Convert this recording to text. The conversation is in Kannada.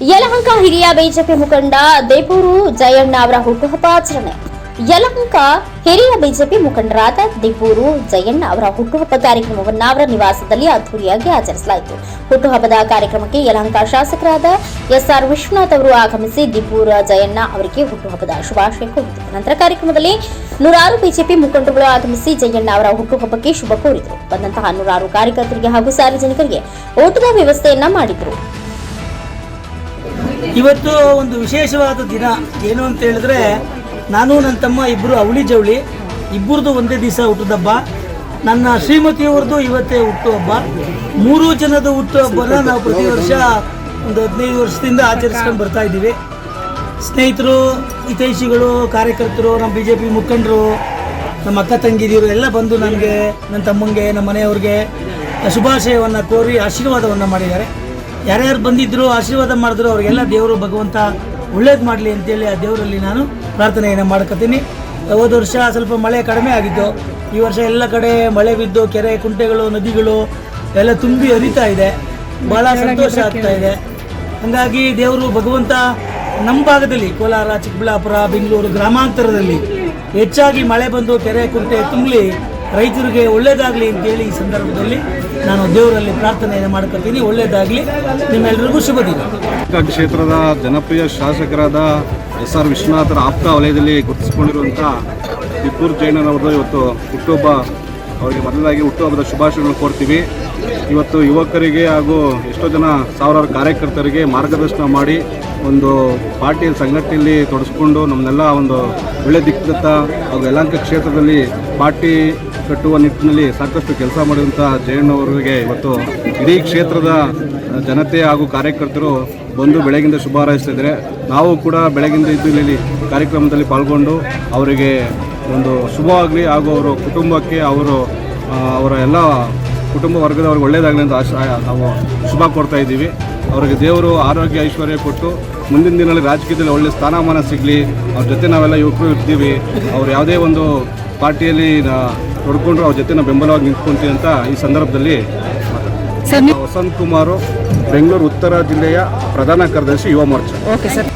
ಯಲಹಂಕ ಹಿರಿಯ ಬಿಜೆಪಿ ಮುಖಂಡ ದೇಪೂರು ಜಯಣ್ಣ ಅವರ ಹುಟ್ಟುಹಬ್ಬ ಆಚರಣೆ ಯಲಹಂಕ ಹಿರಿಯ ಬಿಜೆಪಿ ಮುಖಂಡರಾದ ದೇಪೂರು ಜಯಣ್ಣ ಅವರ ಹುಟ್ಟುಹಬ್ಬ ಕಾರ್ಯಕ್ರಮವನ್ನು ಅವರ ನಿವಾಸದಲ್ಲಿ ಅದ್ದೂರಿಯಾಗಿ ಆಚರಿಸಲಾಯಿತು. ಹುಟ್ಟುಹಬ್ಬದ ಕಾರ್ಯಕ್ರಮಕ್ಕೆ ಯಲಹಂಕ ಶಾಸಕರಾದ ಎಸ್ಆರ್ ವಿಶ್ವನಾಥ್ ಅವರು ಆಗಮಿಸಿ ದಿಪೂರ ಜಯಣ್ಣ ಅವರಿಗೆ ಹುಟ್ಟುಹಬ್ಬದ ಶುಭಾಶಯ ಕೋರಿದರು. ನಂತರ ಕಾರ್ಯಕ್ರಮದಲ್ಲಿ ನೂರಾರು ಬಿಜೆಪಿ ಮುಖಂಡರುಗಳು ಆಗಮಿಸಿ ಜಯಣ್ಣ ಅವರ ಹುಟ್ಟುಹಬ್ಬಕ್ಕೆ ಶುಭ ಕೋರಿದರು. ಬಂದಂತಹ ನೂರಾರು ಕಾರ್ಯಕರ್ತರಿಗೆ ಹಾಗೂ ಸಾರ್ವಜನಿಕರಿಗೆ ಊಟದ ವ್ಯವಸ್ಥೆಯನ್ನ ಮಾಡಿದರು. ಇವತ್ತು ಒಂದು ವಿಶೇಷವಾದ ದಿನ. ಏನು ಅಂತ ಹೇಳಿದ್ರೆ, ನಾನು ನನ್ನ ತಮ್ಮ ಇಬ್ಬರು ಅವಳಿ ಜವಳಿ. ಇಬ್ಬರದು ಒಂದೇ ದಿವಸ ಹುಟ್ಟುದಬ್ಬ ನನ್ನ ಶ್ರೀಮತಿಯವ್ರದ್ದು ಇವತ್ತೇ ಹುಟ್ಟುಹಬ್ಬ. ಮೂರು ಜನದ ಹುಟ್ಟುಹಬ್ಬನ ನಾವು ಪ್ರತಿ ವರ್ಷ ಒಂದು ಹದಿನೈದು ವರ್ಷದಿಂದ ಆಚರಿಸ್ಕೊಂಡು ಬರ್ತಾ ಇದ್ದೀವಿ. ಸ್ನೇಹಿತರು, ಹಿತೈಷಿಗಳು, ಕಾರ್ಯಕರ್ತರು, ನಮ್ಮ ಬಿ ಜೆ ಪಿ ಮುಖಂಡರು, ನಮ್ಮ ಅಕ್ಕ ತಂಗಿದಿರು ಎಲ್ಲ ಬಂದು ನನಗೆ ನನ್ನ ತಮ್ಮಂಗೆ, ನಮ್ಮ ಮನೆಯವ್ರಿಗೆ ಶುಭಾಶಯವನ್ನು ಕೋರಿ ಆಶೀರ್ವಾದವನ್ನು ಮಾಡಿದ್ದಾರೆ. ಯಾರ್ಯಾರು ಬಂದಿದ್ರು, ಆಶೀರ್ವಾದ ಮಾಡಿದ್ರು, ಅವ್ರಿಗೆಲ್ಲ ದೇವರು ಭಗವಂತ ಒಳ್ಳೇದು ಮಾಡಲಿ ಅಂತೇಳಿ ಆ ದೇವರಲ್ಲಿ ನಾನು ಪ್ರಾರ್ಥನೆಯನ್ನು ಮಾಡ್ಕೊತೀನಿ. ಹೋದ ವರ್ಷ ಸ್ವಲ್ಪ ಮಳೆ ಕಡಿಮೆ ಆಗಿತ್ತು ಈ ವರ್ಷ ಎಲ್ಲ ಕಡೆ ಮಳೆ ಬಿದ್ದು, ಕೆರೆ, ಕುಂಟೆಗಳು, ನದಿಗಳು ಎಲ್ಲ ತುಂಬಿ ಹರಿತಾ ಇದೆ. ಬಹಳ ಸಂತೋಷ ಆಗ್ತಾ ಇದೆ. ಹಾಗಾಗಿ ದೇವರು ಭಗವಂತ ನಮ್ಮ ಭಾಗದಲ್ಲಿ, ಕೋಲಾರ, ಚಿಕ್ಕಬಳ್ಳಾಪುರ, ಬೆಂಗಳೂರು ಗ್ರಾಮಾಂತರದಲ್ಲಿ ಹೆಚ್ಚಾಗಿ ಮಳೆ ಬಂದು ಕೆರೆ, ಕುಂಟೆ ತುಂಬಲಿ ರೈತರಿಗೆ ಒಳ್ಳೇದಾಗಲಿ ಅಂತೇಳಿ ಈ ಸಂದರ್ಭದಲ್ಲಿ ನಾನು ದೇವರಲ್ಲಿ ಪ್ರಾರ್ಥನೆಯನ್ನು ಮಾಡ್ಕೊತೀನಿ. ಒಳ್ಳೇದಾಗಲಿ. ನಿಮ್ಮೆಲ್ಲರಿಗೂ ಶುಭ ದಿನ. ಕ್ಷೇತ್ರದ ಜನಪ್ರಿಯ ಶಾಸಕರಾದ ಎಸ್ ಆರ್ ವಿಶ್ವನಾಥರ ಆಪ್ತ ವಲಯದಲ್ಲಿ ಗುರುತಿಸಿಕೊಂಡಿರುವಂಥ ಟಿಪ್ಪೂರ್ ಜೈನರವ್ರದ್ದು ಇವತ್ತು ಹುಟ್ಟುಹಬ್ಬ, ಅವರಿಗೆ ಮೊದಲಾಗಿ ಹುಟ್ಟುಹಬ್ಬದ ಶುಭಾಶಯಗಳನ್ನು ಕೋರ್ತೀವಿ. ಇವತ್ತು ಯುವಕರಿಗೆ ಹಾಗೂ ಎಷ್ಟೋ ಜನ ಸಾವಿರಾರು ಕಾರ್ಯಕರ್ತರಿಗೆ ಮಾರ್ಗದರ್ಶನ ಮಾಡಿ ಒಂದು ಪಾರ್ಟಿಯ ಸಂಘಟನೆಯಲ್ಲಿ ತೊಡಸ್ಕೊಂಡು ನಮ್ಮನ್ನೆಲ್ಲ ಒಂದು ಒಳ್ಳೆ ದಿಕ್ಕತ್ತ ಹಾಗೂ ಯಲಾಂಕ ಕ್ಷೇತ್ರದಲ್ಲಿ ಪಾರ್ಟಿ ಕಟ್ಟುವ ನಿಟ್ಟಿನಲ್ಲಿ ಸಾಕಷ್ಟು ಕೆಲಸ ಮಾಡಿದಂಥ ಜಯಣ್ಣವರಿಗೆ ಇವತ್ತು ಇಡೀ ಕ್ಷೇತ್ರದ ಜನತೆ ಹಾಗೂ ಕಾರ್ಯಕರ್ತರು ಬಂದು ಬೆಳಗಿಂದ ಶುಭ ಹಾರೈಸ್ತಿದ್ದಾರೆ ನಾವು ಕೂಡ ಬೆಳಗಿಂದ ಇದ್ದು ಇಲ್ಲಿ ಕಾರ್ಯಕ್ರಮದಲ್ಲಿ ಪಾಲ್ಗೊಂಡು ಅವರಿಗೆ ಒಂದು ಶುಭವಾಗಲಿ ಹಾಗೂ ಅವರ ಕುಟುಂಬಕ್ಕೆ ಅವರು ಅವರ ಎಲ್ಲ ಕುಟುಂಬ ವರ್ಗದವ್ರಿಗೆ ಒಳ್ಳೆಯದಾಗಲಿ ಅಂತ ಆಶ, ನಾವು ಶುಭ ಕೊಡ್ತಾ ಇದ್ದೀವಿ. ಅವರಿಗೆ ದೇವರು ಆರೋಗ್ಯ ಐಶ್ವರ್ಯ ಕೊಟ್ಟು ಮುಂದಿನ ದಿನಗಳಲ್ಲಿ ರಾಜಕೀಯದಲ್ಲಿ ಒಳ್ಳೆಯ ಸ್ಥಾನಮಾನ ಸಿಗಲಿ. ಅವ್ರ ಜೊತೆ ನಾವೆಲ್ಲ ಯುವಕರು ಇರ್ತೀವಿ. ಅವ್ರು ಯಾವುದೇ ಒಂದು ಪಾರ್ಟಿಯಲ್ಲಿ ತೊಡ್ಕೊಂಡ್ರು ಅವ್ರ ಜೊತೆ ನಾವು ಬೆಂಬಲವಾಗಿ ನಿಂತ್ಕೊಂತೀವಿ ಅಂತ ಈ ಸಂದರ್ಭದಲ್ಲಿ. ವಸಂತ್ ಕುಮಾರು ಬೆಂಗಳೂರು ಉತ್ತರ ಜಿಲ್ಲೆಯ ಪ್ರಧಾನ ಕಾರ್ಯದರ್ಶಿ ಯುವ ಮೋರ್ಚಾ ಓಕೆ ಸರ್